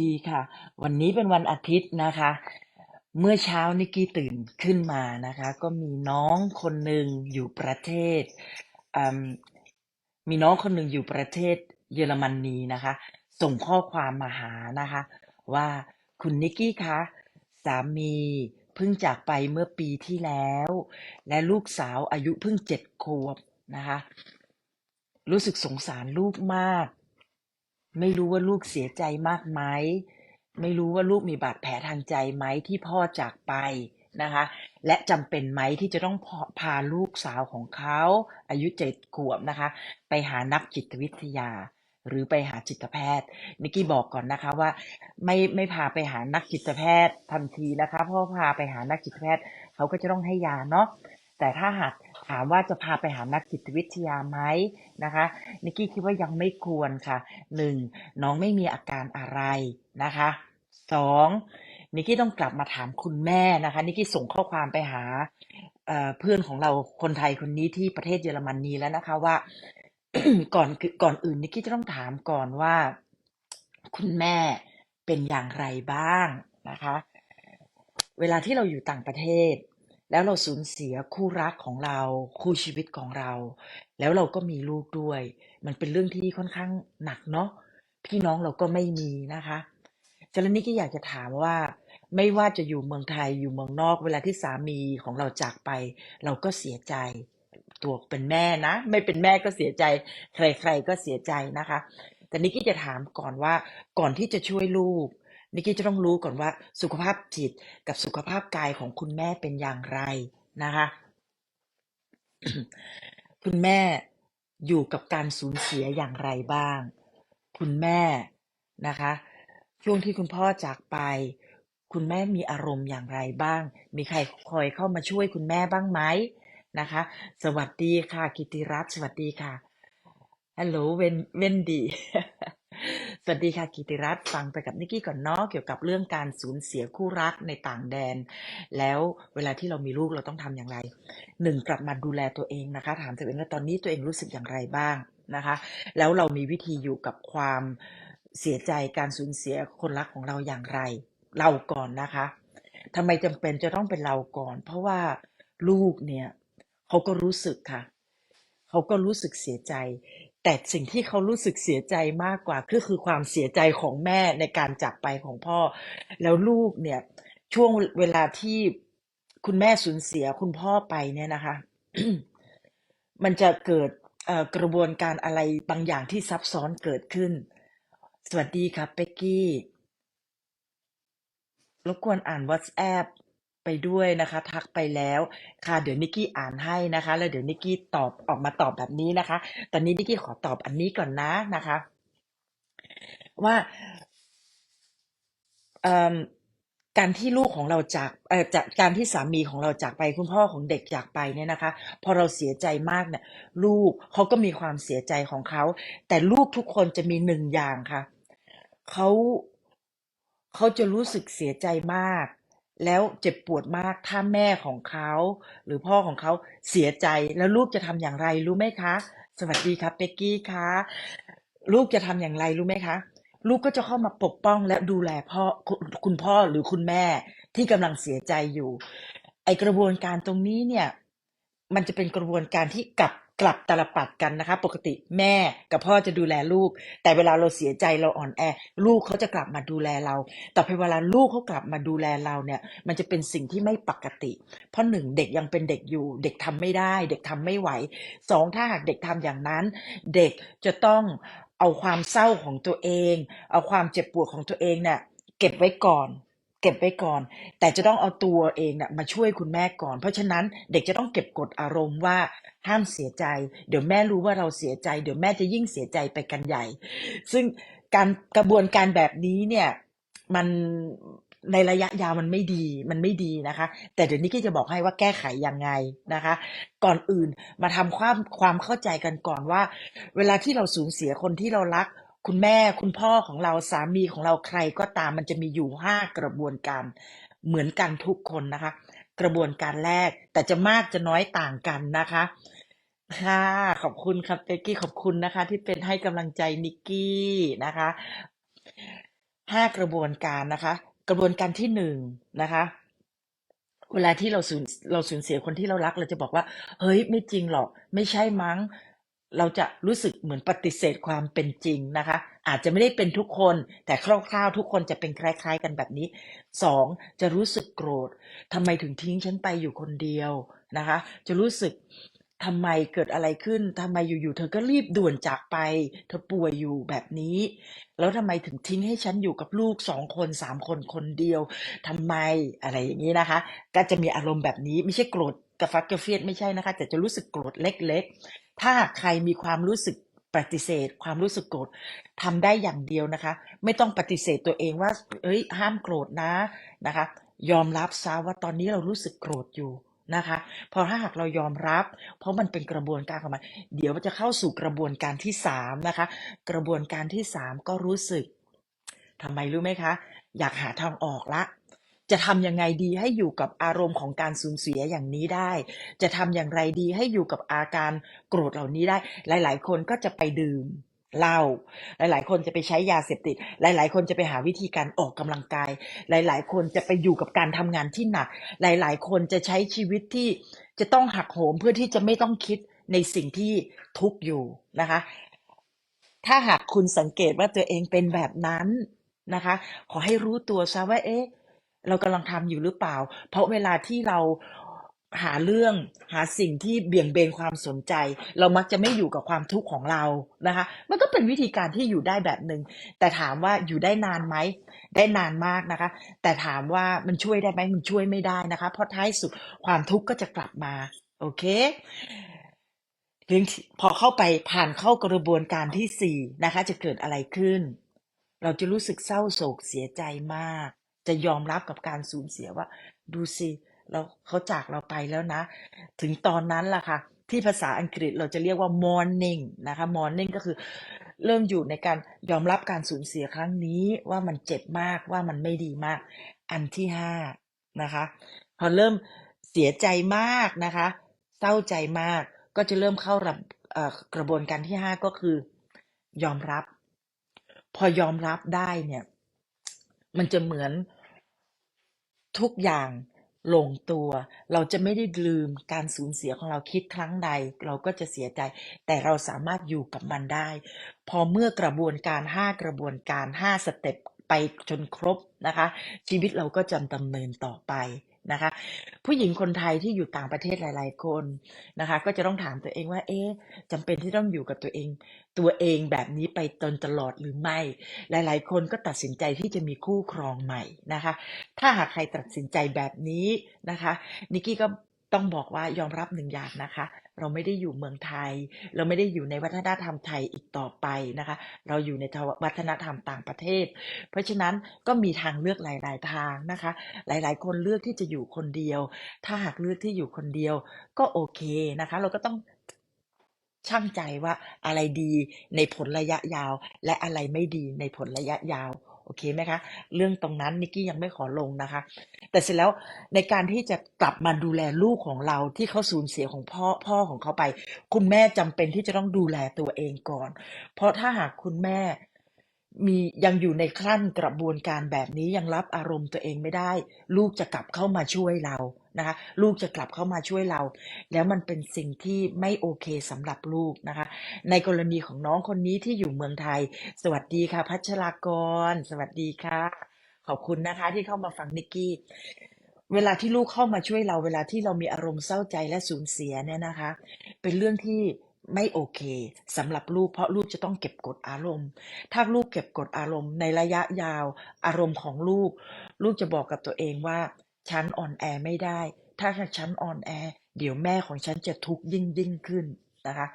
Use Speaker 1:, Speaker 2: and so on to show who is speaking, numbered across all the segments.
Speaker 1: ดีค่ะ วันนี้เป็นวันอาทิตย์นะคะ เมื่อเช้านิกกี้ตื่นขึ้นมานะคะ ก็มีน้องคนหนึ่งอยู่ประเทศอืมมีน้องคนหนึ่งอยู่ประเทศเยอรมนีนะคะ ส่งข้อความมาหานะคะ ว่าคุณนิกกี้คะสามีเพิ่งจากไปเมื่อปีที่แล้ว และลูกสาวอายุเพิ่งเจ็ดขวบนะคะ รู้สึกสงสารลูกมาก ไม่รู้ว่าลูกเสียใจมากไหมไม่รู้ว่าลูกมีบาดแผลทางใจไหมที่พ่อจากไปนะคะ และจำเป็นไหมที่จะต้องพาลูกสาวของเขาอายุเจ็ดขวบนะคะ ไปหานักจิตวิทยา หรือไปหาจิตแพทย์นิกกี้บอกก่อนนะคะว่า ไม่ไม่พาไปหานักจิตแพทย์ทันทีนะคะเพราะพาไปหานักจิตแพทย์เขาก็จะต้องให้ยาเนาะ แต่ถ้าหากถามว่าจะพาไปหานักจิตวิทยาไหมนะคะนิกกี้คิดว่ายังไม่ควรค่ะหนึ่งน้องไม่มีอาการอะไรนะคะสองนิกกี้ต้องกลับมาถามคุณแม่นะคะนิกกี้ส่งข้อความไปหาเเพื่อนของเราคนไทยคนนี้ที่ประเทศเยอรมนีแล้วนะคะว่าก่อนก่อนอื่นนิกกี้จะต้องถามก่อนว่า คุณแม่เป็นอย่างไรบ้างนะคะ เวลาที่เราอยู่ต่างประเทศ แล้วเราสูญเสียคู่รักของเรา คู่ชีวิตของเรา แล้วเราก็มีลูกด้วย มันเป็นเรื่องที่ค่อนข้างหนักเนาะพี่น้องเราก็ไม่มีนะคะฉะนั้นนี่ก็อยากจะถามว่า ไม่ว่าจะอยู่เมืองไทยอยู่เมืองนอก เวลาที่สามีของเราจากไป เราก็เสียใจ ตัวเป็นแม่นะ ไม่เป็นแม่ก็เสียใจ ใครๆก็เสียใจนะคะ แต่นิกกี้จะถามก่อนว่าก่อนที่จะช่วยลูก นิกกี้จะต้องรู้ก่อนว่าสุขภาพจิตกับสุขภาพกายของคุณแม่เป็นอย่างไรนะคะ คุณแม่อยู่กับการสูญเสียอย่างไรบ้าง คุณแม่นะคะ ช่วงที่คุณพ่อจากไป คุณแม่มีอารมณ์อย่างไรบ้าง มีใครคอยเข้ามาช่วยคุณแม่บ้างไหมนะคะ สวัสดีค่ะ กิติรัตน์สวัสดีค่ะฮัลโหลเวนเวนดี สวัสดีค่ะกิติรัตน์ฟังไปกับนิกกี้ก่อนเนาะเกี่ยวกับเรื่องการสูญเสียคู่รักในต่างแดน แล้วเวลาที่เรามีลูกเราต้องทำอย่างไรหนึ่งกลับมาดูแลตัวเองนะคะ ถามตัวเองว่าตอนนี้ตัวเองรู้สึกอย่างไรบ้างนะคะ แล้วเรามีวิธีอยู่กับความเสียใจการสูญเสียคนรักของเราอย่างไร เราก่อนนะคะทำไมจำเป็นจะต้องเป็นเราก่อน เพราะว่าลูกเนี่ยเขาก็รู้สึกค่ะ เขาก็รู้สึกเสียใจ แต่สิ่งที่เขารู้สึกเสียใจมากกว่าก็คือความเสียใจของแม่ในการจากไปของพ่อ แล้วลูกเนี่ย ช่วงเวลาที่คุณแม่สูญเสียคุณพ่อไปเนี่ยนะคะ มันจะเกิดกระบวนการอะไรบางอย่างที่ซับซ้อนเกิดขึ้น สวัสดีครับเป็กกี้รบกวนอ่าน WhatsApp ไปด้วยนะคะ ทักไปแล้วค่ะ เดี๋ยวนิกกี้อ่านให้นะคะ แล้วเดี๋ยวนิกกี้ตอบออกมาตอบแบบนี้นะคะ ตอนนี้นิกกี้ขอตอบอันนี้ก่อนนะนะคะ ว่าเอ่อการที่ลูกของเราจากเอ่อจากการที่สามีของเราจากไปคุณพ่อของเด็กจากไปเนี่ยนะคะ พอเราเสียใจมากเนี่ยลูกเขาก็มีความเสียใจของเขา แต่ลูกทุกคนจะมีหนึ่งอย่างค่ะเขาเขาจะรู้สึกเสียใจมาก แล้วเจ็บปวดมากถ้าแม่ของเขาหรือพ่อของเขาเสียใจแล้วลูกจะทำอย่างไรรู้ไหมคะ สวัสดีครับเป็กกี้คะลูกจะทำอย่างไรรู้ไหมคะ ลูกก็จะเข้ามาปกป้องและดูแลพ่อคุณคุณพ่อหรือคุณแม่ที่กำลังเสียใจอยู่ ไอกระบวนการตรงนี้เนี่ย มันจะเป็นกระบวนการที่กลับ กลับตาลปัดกันนะคะ ปกติแม่กับพ่อจะดูแลลูก แต่เวลาเราเสียใจเราอ่อนแอ ลูกเขาจะกลับมาดูแลเรา แต่พอเวลาลูกเขากลับมาดูแลเราเนี่ย มันจะเป็นสิ่งที่ไม่ปกติ เพราะหนึ่งเด็กยังเป็นเด็กอยู่ เด็กทำไม่ได้ เด็กทำไม่ไหวสองถ้าหากเด็กทำอย่างนั้น เด็กจะต้องเอาความเศร้าของตัวเอง เอาความเจ็บปวดของตัวเองเนี่ยเก็บไว้ก่อน เก็บไว้ก่อน แต่จะต้องเอาตัวเองนี่ยมาช่วยคุณแม่ก่อน เพราะฉะนั้นเด็กจะต้องเก็บกดอารมณ์ว่าห้ามเสียใจ เดี๋ยวแม่รู้ว่าเราเสียใจ เดี๋ยวแม่จะยิ่งเสียใจไปกันใหญ่ ซึ่งการกระบวนการแบบนี้เนี่ยมันในระยะยาวมันไม่ดีมันไม่ดีนะคะ แต่เดี๋ยวนี้ก็จะบอกให้ว่าแก้ไขยังไงนะคะ ก่อนอื่นมาทำความความเข้าใจกันก่อนว่า เวลาที่เราสูญเสียคนที่เรารัก คุณแม่คุณพ่อของเราสามีของเราใครก็ตามมันจะมีอยู่ห้ากระบวนการเหมือนกันทุกคนนะคะ กระบวนการแรกแต่จะมากจะน้อยต่างกันนะคะค่ะขอบคุณครับเป๊กกี้ขอบคุณนะคะ ที่เป็นให้กำลังใจนิกกี้นะคะห้ากระบวนการนะคะ กระบวนการที่หนึ่งนะคะ เวลาที่เราสูญเราสูญเสียคนที่เรารักเราจะบอกว่า เฮ้ยไม่จริงหรอก ไม่ใช่มั้ง เราจะรู้สึกเหมือนปฏิเสธความเป็นจริงนะคะ อาจจะไม่ได้เป็นทุกคนแต่คร่าวๆ ทุกคนจะเป็นคล้าย ๆ กันแบบนี้สองจะรู้สึกโกรธทำไมถึงทิ้งฉันไปอยู่คนเดียวนะคะ จะรู้สึกทำไมเกิดอะไรขึ้นทำไมอยู่ๆเธอก็รีบด่วนจากไป เธอป่วยอยู่แบบนี้ แล้วทำไมถึงทิ้งให้ฉันอยู่กับลูกสองคนสามคนคนเดียวทำไมอะไรอย่างนี้นะคะ ก็จะมีอารมณ์แบบนี้ไม่ใช่โกรธกระฟัดกระเฟียดไม่ใช่นะคะ แต่จะรู้สึกโกรธเล็กๆ ถ้าใครมีความรู้สึกปฏิเสธ ความรู้สึกโกรธทำได้อย่างเดียวนะคะ ไม่ต้องปฏิเสธตัวเองว่าเอ้ยห้ามโกรธนะนะคะ ยอมรับซะว่าตอนนี้เรารู้สึกโกรธอยู่นะคะพอถ้าหากเรายอมรับ เพราะมันเป็นกระบวนการของมันเดี๋ยวมันจะเข้าสู่กระบวนการที่สามนะคะ กระบวนการที่สามก็รู้สึกทำไมรู้ไหมคะ อยากหาทางออกละ จะทำยังไงดีให้อยู่กับอารมณ์ของการสูญเสียอย่างนี้ได้ จะทำอย่างไรดีให้อยู่กับอาการโกรธเหล่านี้ได้ หลาย ๆ คนก็จะไปดื่มเหล้าหลาย ๆ คนจะไปใช้ยาเสพติด หลาย ๆ คนจะไปหาวิธีการออกกำลังกาย หลาย ๆ คนจะไปอยู่กับการทำงานที่หนัก หลาย ๆ คนจะใช้ชีวิตที่จะต้องหักโหมเพื่อที่จะไม่ต้องคิดในสิ่งที่ทุกข์อยู่นะคะ ถ้าหากคุณสังเกตว่าตัวเองเป็นแบบนั้นนะคะ ขอให้รู้ตัวซะว่าเอ๊ะ เรากำลังทำอยู่หรือเปล่า เพราะเวลาที่เราหาเรื่องหาสิ่งที่เบี่ยงเบนความสนใจ เรามักจะไม่อยู่กับความทุกข์ของเรานะคะ มันก็เป็นวิธีการที่อยู่ได้แบบหนึ่งแต่ถามว่าอยู่ได้นานไหมได้นานมากนะคะ แต่ถามว่ามันช่วยได้ไหมมันช่วยไม่ได้นะคะ เพราะท้ายสุดความทุกข์ก็จะกลับมา โอเคถึงพอเข้าไปผ่านเข้ากระบวนการที่สี่นะคะ จะเกิดอะไรขึ้น เราจะรู้สึกเศร้าโศกเสียใจมาก จะยอมรับกับการสูญเสียว่า ดูสิเราเขาจากเราไปแล้วนะ ถึงตอนนั้นล่ะค่ะ ที่ภาษาอังกฤษเราจะเรียกว่า morning นะคะ morning ก็คือเริ่มอยู่ในการยอมรับการสูญเสียครั้งนี้ว่ามันเจ็บมากว่ามันไม่ดีมาก อันที่ห้านะคะ พอเริ่มเสียใจมากนะคะ เศร้าใจมากก็จะเริ่มเข้ารับกระบวนการที่ห้าก็คือ ยอมรับ พอยอมรับได้เนี่ย มันจะเหมือนทุกอย่างลงตัว เราจะไม่ได้ลืมการสูญเสียของเราคิดครั้งใด เราก็จะเสียใจ แต่เราสามารถอยู่กับมันได้ พอเมื่อกระบวนการห้ากระบวนการห้าสเต็ปไปจนครบนะคะ ชีวิตเราก็จะดำเนินต่อไป นะคะ ผู้หญิงคนไทยที่อยู่ต่างประเทศหลาย ๆ คนนะคะ ก็จะต้องถามตัวเองว่า เอ๊ะจำเป็นที่ต้องอยู่กับตัวเอง ตัวเองแบบนี้ไปจนตลอดหรือไม่ หลาย ๆ คนก็ตัดสินใจที่จะมีคู่ครองใหม่นะคะ ถ้าหากใครตัดสินใจแบบนี้นะคะนิกกี้ก็ต้องบอกว่ายอมรับหนึ่งอย่างนะคะ เราไม่ได้อยู่เมืองไทย เราไม่ได้อยู่ในวัฒนธรรมไทยอีกต่อไปนะคะ เราอยู่ในวัฒนธรรมต่างประเทศ เพราะฉะนั้นก็มีทางเลือกหลาย ๆ ทางนะคะ หลาย ๆ คนเลือกที่จะอยู่คนเดียว ถ้าหากเลือกที่อยู่คนเดียวก็โอเคนะคะ เราก็ต้องชั่งใจว่าอะไรดีในผลระยะยาว และอะไรไม่ดีในผลระยะยาว เคไหมคะ เรื่องตรงนั้นนิกกี้ยังไม่ขอลงนะคะ แต่เสร็จแล้วในการที่จะกลับมาดูแลลูกของเราที่เขาสูญเสียของพ่อพ่อของเขาไป คุณแม่จำเป็นที่จะต้องดูแลตัวเองก่อน เพราะถ้าหากคุณแม่มียังอยู่ในขั้นกระบวนการแบบนี้ยังรับอารมณ์ตัวเองไม่ได้ ลูกจะกลับเข้ามาช่วยเรา นะคะ ลูกจะกลับเข้ามาช่วยเรา แล้วมันเป็นสิ่งที่ไม่โอเคสำหรับลูกนะคะ ในกรณีของน้องคนนี้ที่อยู่เมืองไทย สวัสดีค่ะ พัชรากร สวัสดีค่ะ ขอบคุณนะคะที่เข้ามาฟังนิกกี้ เวลาที่ลูกเข้ามาช่วยเรา เวลาที่เรามีอารมณ์เศร้าใจและสูญเสียเนี่ยนะคะ เป็นเรื่องที่ไม่โอเคสำหรับลูกเพราะลูกจะต้องเก็บกดอารมณ์ ถ้าลูกเก็บกดอารมณ์ในระยะยาวอารมณ์ของลูก ลูกจะบอกกับตัวเองว่า ฉันอ่อนแอไม่ได้ ถ้าฉันอ่อนแอ เดี๋ยวแม่ของฉันจะทุกข์ยิ่งยิ่งขึ้นนะคะ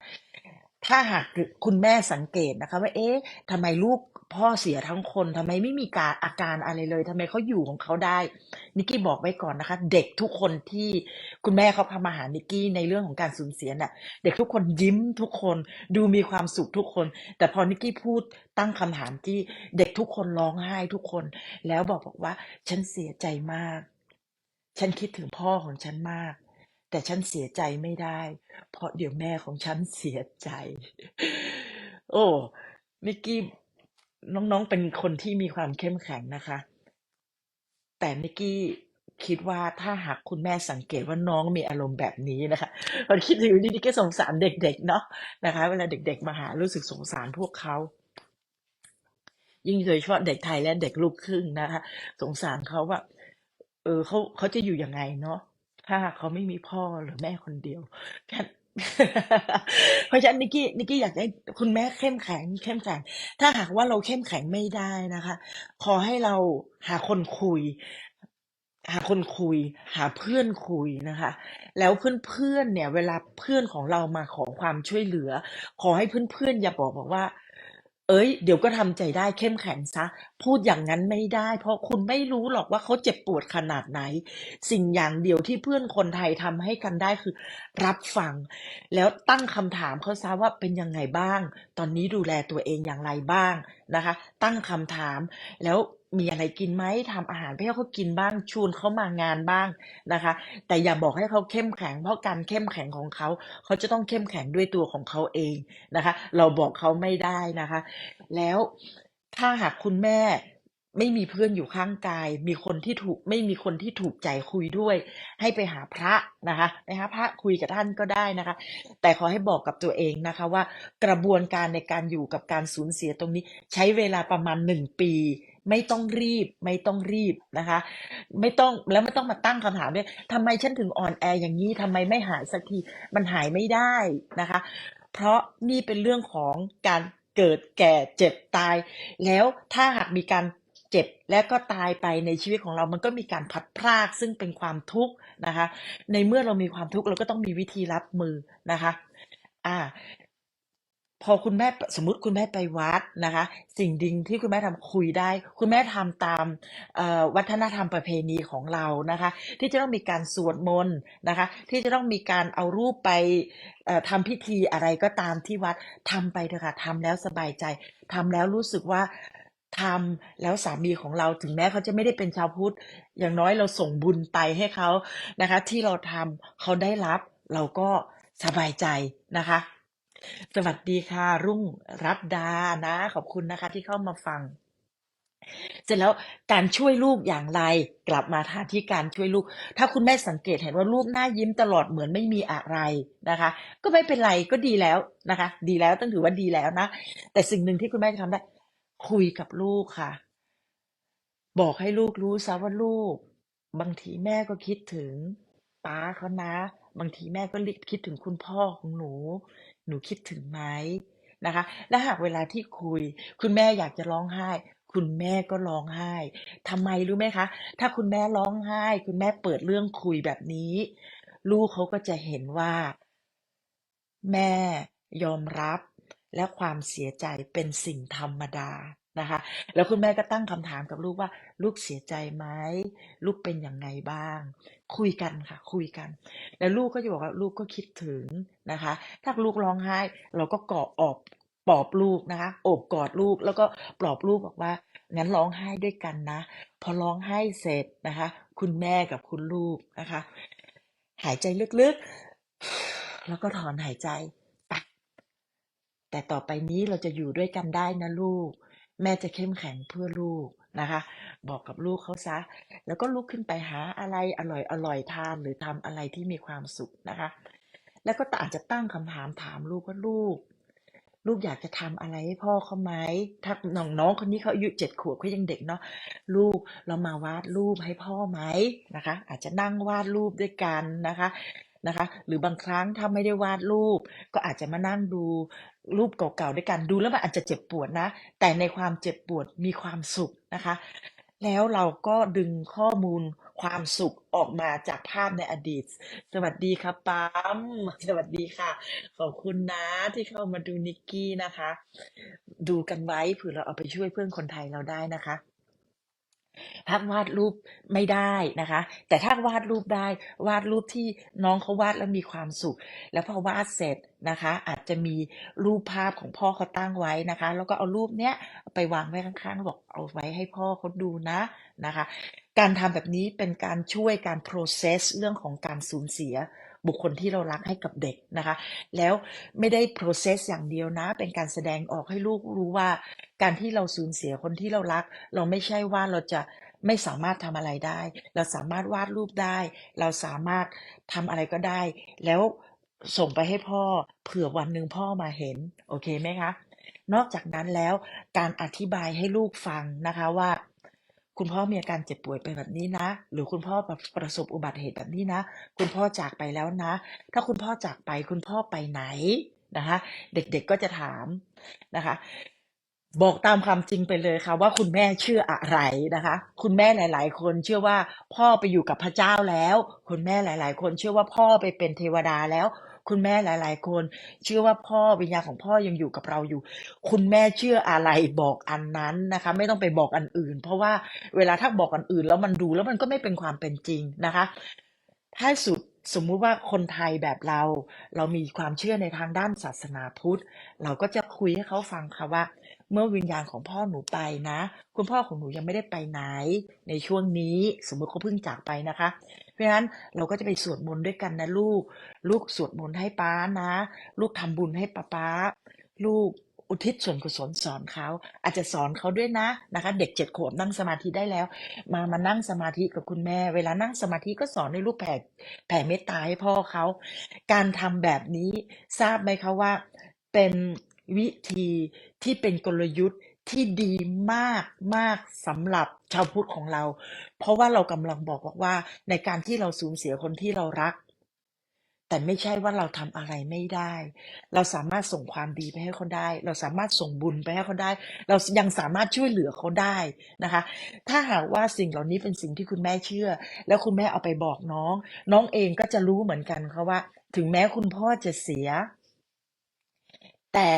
Speaker 1: ถ้าหากคุณแม่สังเกตนะคะ ว่า เอ๊ะทำไมลูกพ่อเสียทั้งคนทำไมไม่มีการอาการอะไรเลยทำไมเขาอยู่ของเขาได้ นิกกี้บอกไว้ก่อนนะคะ เด็กทุกคนที่คุณแม่เขาพามาหานิกกี้ในเรื่องของการสูญเสียน่ะ เด็กทุกคนยิ้มทุกคนดูมีความสุขทุกคน แต่พอนิกกี้พูดตั้งคำถามที่เด็กทุกคนร้องไห้ทุกคน แล้วบอกบอกว่า ฉันเสียใจมาก ฉันคิดถึงพ่อของฉันมาก แต่ฉันเสียใจไม่ได้ เพราะเดี๋ยวแม่ของฉันเสียใจ โอ้นิกกี้น้องๆเป็นคนที่มีความเข้มแข็งนะคะ แต่นิกกี้คิดว่าถ้าหากคุณแม่สังเกตว่าน้องมีอารมณ์แบบนี้นะคะพอคิดถึงนี่นิกกี้สงสารเด็กๆเนาะนะคะ เวลาเด็ก ๆ มาหารู้สึกสงสารพวกเขายิ่งโดยเฉพาะเด็กไทยและเด็กลูกครึ่งนะคะ สงสารเขาว่า ออเขาเขาจะอยู่ยังไงเนาะถ้าเขาไม่มีพ่อหรือแม่คนเดียวแค่ เพราะฉะนั้นนิกกี้นิกกี้อยากให้คุณแม่เข้มแข็งเข้มแข็ง ถ้าหากว่าเราเข้มแข็งไม่ได้นะคะ ขอให้เราหาคนคุย หาคนคุย หาเพื่อนคุยนะคะ แล้วเพื่อนๆเนี่ย เวลาเพื่อนของเรามาขอความช่วยเหลือ ขอให้เพื่อนๆอย่าบอกบอกว่า เอ้ยเดี๋ยวก็ทำใจได้ เข้มแข็งซะพูดอย่างนั้นไม่ได้ เพราะคุณไม่รู้หรอกว่าเขาเจ็บปวดขนาดไหน สิ่งอย่างเดียวที่เพื่อนคนไทยทำให้กันได้ คือรับฟัง แล้วตั้งคำถามเขาซะว่า เป็นยังไงบ้าง ตอนนี้ดูแลตัวเองอย่างไรบ้าง นะคะ ตั้งคำถาม แล้วมีอะไรกินไหมทำอาหารให้เขากินบ้างชวนเขามางานบ้างนะคะ แต่อย่าบอกให้เขาเข้มแข็ง เพราะการเข้มแข็งของเขา เขาจะต้องเข้มแข็งด้วยตัวของเขาเองนะคะ เราบอกเขาไม่ได้นะคะ แล้วถ้าหากคุณแม่ ไม่มีเพื่อนอยู่ข้างกาย มีคนที่ถูกไม่มีคนที่ถูกใจคุยด้วย ให้ไปหาพระนะคะไปหาพระคุยกับท่านก็ได้นะคะ แต่ขอให้บอกกับตัวเองนะคะว่ากระบวนการในการอยู่กับการสูญเสียตรงนี้ ใช้เวลาประมาณหนึ่งปี ไม่ต้องรีบ ไม่ต้องรีบนะคะ ไม่ต้องแล้วไม่ต้องมาตั้งคำถามด้วยทำไมฉันถึงอ่อนแออย่างนี้ทำไมไม่หายสักทีมันหายไม่ได้นะคะ เพราะนี่เป็นเรื่องของการเกิดแก่เจ็บตาย แล้วถ้าหากมีการ เจ็บและก็ตายไปในชีวิตของเรา มันก็มีการพัดพรากซึ่งเป็นความทุกข์นะคะ ในเมื่อเรามีความทุกข์เราก็ต้องมีวิธีรับมือนะคะ อ่า พอคุณแม่สมมติคุณแม่ไปวัดนะคะ สิ่งดิงที่คุณแม่ทำคุยได้ คุณแม่ทำตามวัฒนธรรมประเพณีของเรานะคะ ที่จะต้องมีการสวดมนต์นะคะ ที่จะต้องมีการเอารูปไปเอ่อทำพิธีอะไรก็ตามที่วัดทำไปเถอะค่ะทำแล้วสบายใจทำแล้วรู้สึกว่า ทำแล้วสามีของเราถึงแม้เขาจะไม่ได้เป็นชาวพุทธ อย่างน้อยเราส่งบุญไปให้เขานะคะ ที่เราทำเขาได้รับเราก็สบายใจนะคะ สวัสดีค่ะ รุ่งรัตดานะ ขอบคุณนะคะที่เข้ามาฟัง เสร็จแล้วการช่วยลูกอย่างไรกลับมาทานที่การช่วยลูก ถ้าคุณแม่สังเกตเห็นว่าลูกหน้ายิ้มตลอดเหมือนไม่มีอะไรนะคะ ก็ไม่เป็นไรก็ดีแล้วนะคะ ดีแล้วต้องถือว่าดีแล้วนะ แต่สิ่งหนึ่งที่คุณแม่จะทำได้ คุยกับลูกค่ะ บอกให้ลูกรู้ซะว่าลูก บางทีแม่ก็คิดถึงป้าเขานะ บางทีแม่ก็คิดถึงคุณพ่อของหนู หนูคิดถึงไหมนะคะ และหากเวลาที่คุย คุณแม่อยากจะร้องไห้ คุณแม่ก็ร้องไห้ทำไมรู้ไหมคะ ถ้าคุณแม่ร้องไห้ คุณแม่เปิดเรื่องคุยแบบนี้ ลูกเขาก็จะเห็นว่า แม่ยอมรับ และความเสียใจเป็นสิ่งธรรมดานะคะ แล้วคุณแม่ก็ตั้งคำถามกับลูกว่า ลูกเสียใจไหมลูกเป็นอย่างไงบ้าง คุยกันค่ะ คุยกัน แล้วลูกก็จะบอกว่าลูกก็คิดถึงนะคะ ถ้าลูกร้องไห้ เราก็กอดอบปลอบลูกนะคะโอบกอดลูกแล้วก็ปลอบลูกบอกว่างั้นร้องไห้ด้วยกันนะ พอร้องไห้เสร็จนะคะ คุณแม่กับคุณลูกนะคะ หายใจลึกๆ แล้วก็ถอนหายใจ แต่ต่อไปนี้เราจะอยู่ด้วยกันได้นะลูก แม่จะเข้มแข็งเพื่อลูกนะคะ บอกกับลูกเขาซะ แล้วก็ลุกขึ้นไปหาอะไรอร่อยอร่อยทานหรือทำอะไรที่มีความสุขนะคะ แล้วก็อาจจะตั้งคำถามถามลูกว่าลูก ลูกอยากจะทำอะไรให้พ่อเขาไหมถ้าน้องน้องคนนี้เขาอายุเจ็ดขวบเขายังเด็กเนาะลูกเรามาวาดรูปให้พ่อไหมนะคะ อาจจะนั่งวาดรูปด้วยกันนะคะนะคะหรือบางครั้งถ้าไม่ได้วาดรูป ก็อาจจะมานั่งดู รูปเก่าๆด้วยกันดูแล้วมันอาจจะเจ็บปวดนะ แต่ในความเจ็บปวดมีความสุขนะคะ แล้วเราก็ดึงข้อมูลความสุขออกมาจากภาพในอดีต สวัสดีครับปั๊มสวัสดีค่ะ ขอบคุณนะที่เข้ามาดูนิกกี้นะคะ ดูกันไว้เผื่อเราเอาไปช่วยเพื่อนคนไทยเราได้นะคะ ภาพวาดรูปไม่ได้นะคะ แต่ถ้าวาดรูปได้วาดรูปที่น้องเขาวาดแล้วมีความสุข แล้วพอวาดเสร็จนะคะ อาจจะมีรูปภาพของพ่อเขาตั้งไว้นะคะ แล้วก็เอารูปเนี้ยไปวางไว้ข้างๆบอกเอาไว้ให้พ่อเขาดูนะนะคะ การทำแบบนี้เป็นการช่วยการ process เรื่องของการสูญเสีย บุคคลที่เรารักให้กับเด็กนะคะ แล้วไม่ได้ process อย่างเดียวนะ เป็นการแสดงออกให้ลูกรู้ว่า การที่เราสูญเสียคนที่เรารัก เราไม่ใช่ว่าเราจะไม่สามารถทำอะไรได้ เราสามารถวาดรูปได้ เราสามารถทำอะไรก็ได้ แล้วส่งไปให้พ่อ เผื่อวันหนึ่งพ่อมาเห็น โอเคไหมคะ นอกจากนั้นแล้วการอธิบายให้ลูกฟังนะคะว่า คุณพ่อมีอาการเจ็บป่วยไปแบบนี้นะ หรือคุณพ่อประสบอุบัติเหตุแบบนี้นะ คุณพ่อจากไปแล้วนะ ถ้าคุณพ่อจากไปคุณพ่อไปไหนนะคะ เด็กๆก็จะถามนะคะ บอกตามความจริงไปเลยค่ะ ว่าคุณแม่เชื่ออะไรนะคะ คุณแม่หลาย ๆ คนเชื่อว่าพ่อไปอยู่กับพระเจ้าแล้ว คุณแม่หลาย ๆ คนเชื่อว่าพ่อไปเป็นเทวดาแล้ว คุณแม่หลาย ๆ คน เชื่อว่าพ่อวิญญาณของพ่อยังอยู่กับเราอยู่ คุณแม่เชื่ออะไรบอกอันนั้นนะคะ ไม่ต้องไปบอกอันอื่น เพราะว่าเวลาถ้าบอกอันอื่น แล้วมันดูแล้วมันก็ไม่เป็นความเป็นจริงนะคะถ้าสุดสมมุติว่าคนไทยแบบเรา เรามีความเชื่อในทางด้านศาสนาพุทธ เราก็จะคุยให้เขาฟังค่ะว่า เมื่อวิญญาณของพ่อหนูไปนะ คุณพ่อของหนูยังไม่ได้ไปไหน ในช่วงนี้ สมมติเขาเพิ่งจากไปนะคะ เพราะฉะนั้นเราก็จะไปสวดมนต์ด้วยกันนะลูก ลูกสวดมนต์ให้ป้านะ ลูกทำบุญให้ป้าป้า ลูกอุทิศส่วนกุศลสอนเขา อาจจะสอนเขาด้วยนะนะคะ เด็กเจ็ดขวบนั่งสมาธิได้แล้ว มามานั่งสมาธิกับคุณแม่ เวลานั่งสมาธิก็สอนให้ลูกแผ่แผ่เมตตาให้พ่อเขา การทำแบบนี้ทราบไหมคะว่า เป็นวิธีที่เป็นกลยุทธ์ ที่ดีมากมากสำหรับชาวพุทธของเรา เพราะว่าเรากำลังบอกว่า ในการที่เราสูญเสียคนที่เรารัก แต่ไม่ใช่ว่าเราทำอะไรไม่ได้ เราสามารถส่งความดีไปให้เขาได้ เราสามารถส่งบุญไปให้เขาได้ เรายังสามารถช่วยเหลือเขาได้นะคะ ถ้าหากว่าสิ่งเหล่านี้เป็นสิ่งที่คุณแม่เชื่อ แล้วคุณแม่เอาไปบอกน้อง น้องเองก็จะรู้เหมือนกันค่ะว่า ถึงแม้คุณพ่อจะเสีย แต่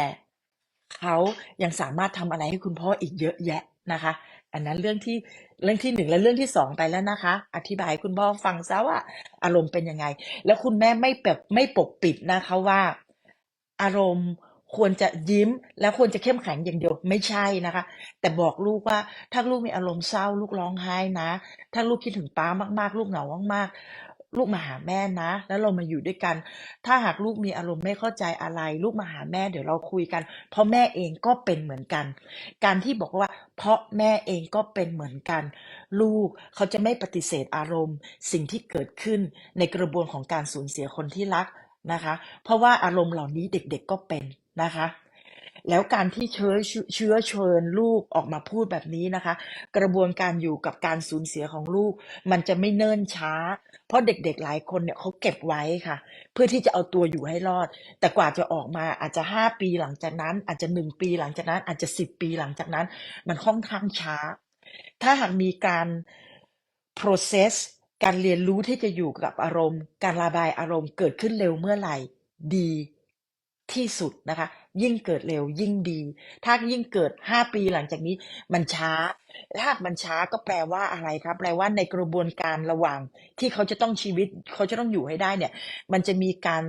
Speaker 1: เขายังสามารถทำอะไรให้คุณพ่ออีกเยอะแยะนะคะ อันนั้นเรื่องที่เรื่องที่หนึ่งและเรื่องที่สองไปแล้วนะคะ อธิบายคุณพ่อฟังซะว่าอารมณ์เป็นยังไง แล้วคุณแม่ไม่แบบไม่ปกปิดนะคะว่า อารมณ์ควรจะยิ้มและควรจะเข้มแข็งอย่างเดียวไม่ใช่นะคะ แต่บอกลูกว่าถ้าลูกมีอารมณ์เศร้าลูกร้องไห้นะ ถ้าลูกคิดถึงป้ามากๆ ลูกเหงามาก ลูกมาหาแม่นะ แล้วเรามาอยู่ด้วยกัน ถ้าหากลูกมีอารมณ์ไม่เข้าใจอะไร ลูกมาหาแม่เดี๋ยวเราคุยกัน เพราะแม่เองก็เป็นเหมือนกัน การที่บอกว่า เพราะแม่เองก็เป็นเหมือนกัน ลูกเขาจะไม่ปฏิเสธอารมณ์ สิ่งที่เกิดขึ้นในกระบวนของการสูญเสียคนที่รักนะคะ เพราะว่าอารมณ์เหล่านี้เด็กๆก็เป็นนะคะ แล้วการที่เชื้อเชื้อเชิญลูกออกมาพูดแบบนี้นะคะ กระบวนการอยู่กับการสูญเสียของลูก มันจะไม่เนิ่นช้า เพราะเด็กๆหลายคนเนี่ยเขาเก็บไว้ค่ะ เพื่อที่จะเอาตัวอยู่ให้รอด แต่กว่าจะออกมาอาจจะห้าปีหลังจากนั้น อาจจะหนึ่งปีหลังจากนั้น อาจจะสิบปีหลังจากนั้น มันค่อนข้างช้า ถ้าหากมีการ process การเรียนรู้ที่จะอยู่กับอารมณ์ การระบายอารมณ์เกิดขึ้นเร็วเมื่อไหร่ดีที่สุดนะคะ ยิ่งเกิดเร็วยิ่งดี ถ้ายิ่งเกิด 5 ปีหลังจากนี้มันช้า ถ้ามันช้าก็แปลว่าอะไรครับ แปลว่าในกระบวนการระหว่างที่เขาจะต้องชีวิตเขาจะต้องอยู่ให้ได้เนี่ย มันจะมีการ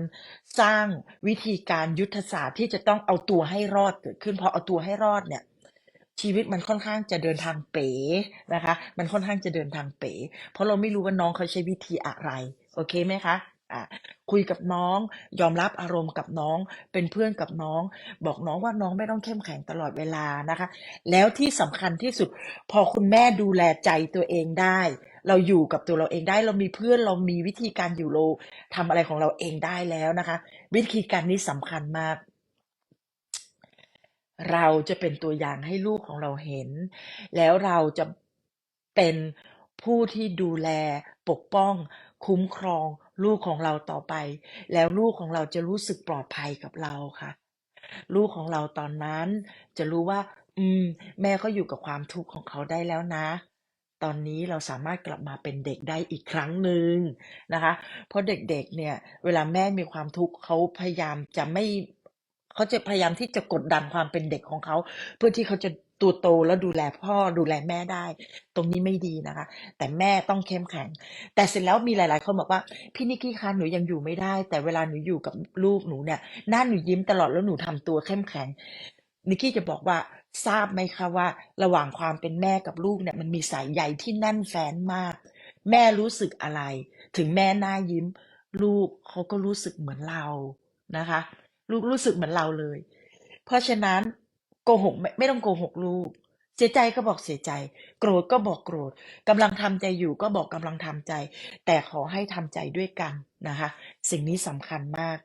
Speaker 1: สร้างวิธีการยุทธศาสตร์ที่จะต้องเอาตัวให้รอดเกิดขึ้นพอเอาตัวให้รอดเนี่ยชีวิตมันค่อนข้างจะเดินทางเป๋นะคะ มันค่อนข้างจะเดินทางเป๋ เพราะเราไม่รู้ว่าน้องเขาใช้วิธีอะไร โอเคไหมคะ อะคุยกับน้อง ยอมรับอารมณ์กับน้อง เป็นเพื่อนกับน้อง บอกน้องว่าน้องไม่ต้องเข้มแข็งตลอดเวลานะคะ แล้วที่สำคัญที่สุด พอคุณแม่ดูแลใจตัวเองได้ เราอยู่กับตัวเราเองได้ เรามีเพื่อนเรามีวิธีการอยู่โลทำอะไรของเราเองได้แล้วนะคะ วิธีการนี้สำคัญมาก เราจะเป็นตัวอย่างให้ลูกของเราเห็น แล้วเราจะเป็นผู้ที่ดูแลปกป้อง คุ้มครอง ลูกของเราต่อไป แล้วลูกของเราจะรู้สึกปลอดภัยกับเราค่ะ ลูกของเราตอนนั้นจะรู้ว่า อืม แม่ก็อยู่กับความทุกข์ของเขาได้แล้วนะ ตอนนี้เราสามารถกลับมาเป็นเด็กได้อีกครั้งหนึ่งนะคะ เพราะเด็กๆเนี่ย เวลาแม่มีความทุกข์เขาพยายามจะไม่เขาจะพยายามที่จะกดดันความเป็นเด็กของเขา เพื่อที่เขาจะ ตัวโตแล้วดูแลพ่อดูแลแม่ได้ ตรงนี้ไม่ดีนะคะ แต่แม่ต้องเข้มแข็ง แต่เสร็จแล้วมีหลาย ๆ คนบอกว่า พี่นิกกี้คะหนูยังอยู่ไม่ได้ แต่เวลาหนูอยู่กับลูกหนูเนี่ยหน้าหนูยิ้มตลอดแล้วหนูทำตัวเข้มแข็งนิกกี้จะบอกว่าทราบไหมคะว่า ระหว่างความเป็นแม่กับลูกเนี่ยมันมีสายใยที่แน่นแฟ้นมาก แม่รู้สึกอะไร ถึงแม่หน้ายิ้ม ลูกเขาก็รู้สึกเหมือนเรานะคะ ลูกรู้สึกเหมือนเราเลย เพราะฉะนั้น กหกไม่ไม่ต้องโกหกลูก เสียใจก็บอกเสียใจ โกรธก็บอกโกรธกำลังทำใจอยู่ก็บอกกำลังทำใจ แต่ขอให้ทำใจด้วยกันนะคะ สิ่งนี้สำคัญมาก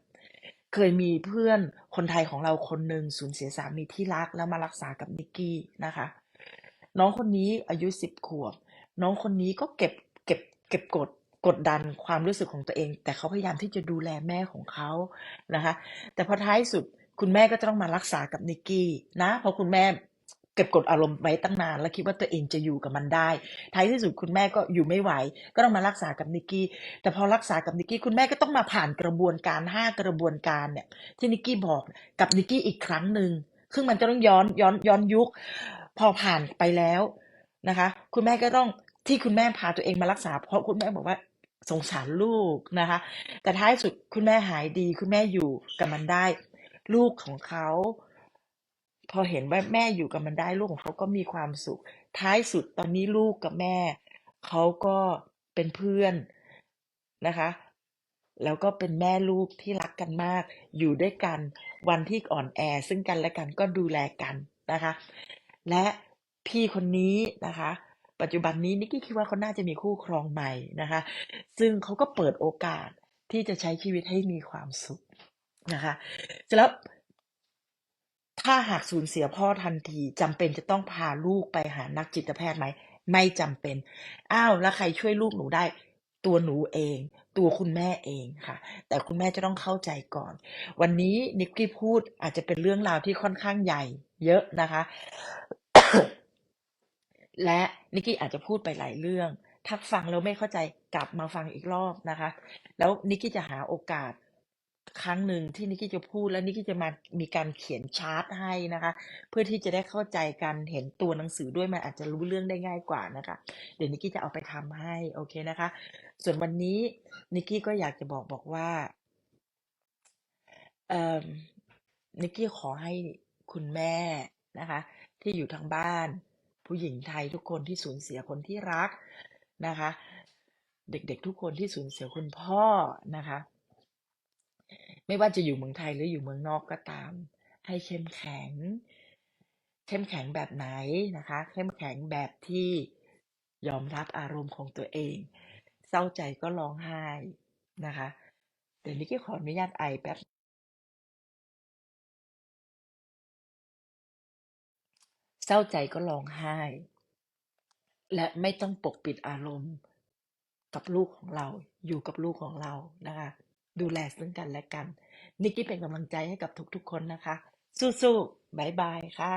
Speaker 1: เคยมีเพื่อนคนไทยของเราคนหนึ่งสูญเสียสามีที่รักแล้วมารักษากับนิกกี้นะคะ น้องคนนี้อายุสิบขวบ น้องคนนี้ก็เก็บเก็บเก็บกดกดดันความรู้สึกของตัวเอง แต่เขาพยายามที่จะดูแลแม่ของเขานะคะ แต่พอท้ายสุด คุณแม่ก็จะต้องมารักษากับนิกกี้นะ เพราะคุณแม่เก็บกดอารมณ์ไว้ตั้งนาน แล้วคิดว่าตัวเองจะอยู่กับมันได้ ท้ายที่สุดคุณแม่ก็อยู่ไม่ไหว ก็ต้องมารักษากับนิกกี้ แต่พอรักษากับนิกกี้คุณแม่ก็ต้องมาผ่านกระบวนการห้ากระบวนการเนี่ยที่นิกกี้บอกกับนิกกี้อีกครั้งหนึ่งซึ่งมันจะต้องย้อนย้อนย้อนยุค พอผ่านไปแล้วนะคะ คุณแม่ก็ต้องที่คุณแม่พาตัวเองมารักษา เพราะคุณแม่บอกว่าสงสารลูกนะคะ แต่ท้ายสุดคุณแม่หายดี คุณแม่อยู่กับมันได้ ลูกของเขา พอเห็นว่าแม่อยู่กับมันได้ลูกของเขาก็มีความสุข ท้ายสุดตอนนี้ลูกกับแม่ เขาก็เป็นเพื่อนนะคะ แล้วก็เป็นแม่ลูกที่รักกันมาก อยู่ด้วยกันวันที่อ่อนแอ ซึ่งกันและกันก็ดูแลกันนะคะ และพี่คนนี้นะคะ ปัจจุบันนี้นิกกี้คิดว่าเขาน่าจะมีคู่ครองใหม่นะคะ ซึ่งเขาก็เปิดโอกาสที่จะใช้ชีวิตให้มีความสุข นะคะเสร็จแล้ว ถ้าหากสูญเสียพ่อทันทีจำเป็นจะต้องพาลูกไปหานักจิตแพทย์ไหม ไม่จำเป็นอ้าวแล้วใครช่วยลูกหนูได้ ตัวหนูเอง ตัวคุณแม่เองค่ะ แต่คุณแม่จะต้องเข้าใจก่อน วันนี้นิกกี้พูดอาจจะเป็นเรื่องราวที่ค่อนข้างใหญ่ เยอะนะคะและนิกกี้อาจจะพูดไปหลายเรื่อง ถ้าฟังแล้วไม่เข้าใจกลับมาฟังอีกรอบนะคะ แล้วนิกกี้จะหาโอกาส ครั้งหนึ่งที่นิกกี้จะพูดแล้วนิกกี้จะมามีการเขียนชาร์ตให้นะคะ เพื่อที่จะได้เข้าใจกันเห็นตัวหนังสือด้วยมันอาจจะรู้เรื่องได้ง่ายกว่านะคะ เดี๋ยวนิกกี้จะเอาไปทำให้โอเคนะคะ ส่วนวันนี้นิกกี้ก็อยากจะบอกบอกว่าเอ่อนิกกี้ขอให้คุณแม่นะคะ ที่อยู่ทางบ้าน ผู้หญิงไทยทุกคนที่สูญเสียคนที่รักนะคะ เด็กๆทุกคนที่สูญเสียคุณพ่อนะคะ ไม่ว่าจะอยู่เมืองไทยหรืออยู่เมืองนอกก็ตาม ให้เข้มแข็ง เข้มแข็งแบบไหนนะคะ เข้มแข็งแบบที่ยอมรับอารมณ์ของตัวเอง เศร้าใจก็ร้องไห้นะคะเดี๋ยวนี้ก็ขออนุญาตไอแป๊บเศร้าใจก็ร้องไห้ และไม่ต้องปกปิดอารมณ์กับลูกของเราอยู่กับลูกของเรานะคะ ดูแลซึ่งกันและกัน นิกกี้เป็นกำลังใจให้กับทุกๆคนนะคะ สู้ๆบายบายค่ะ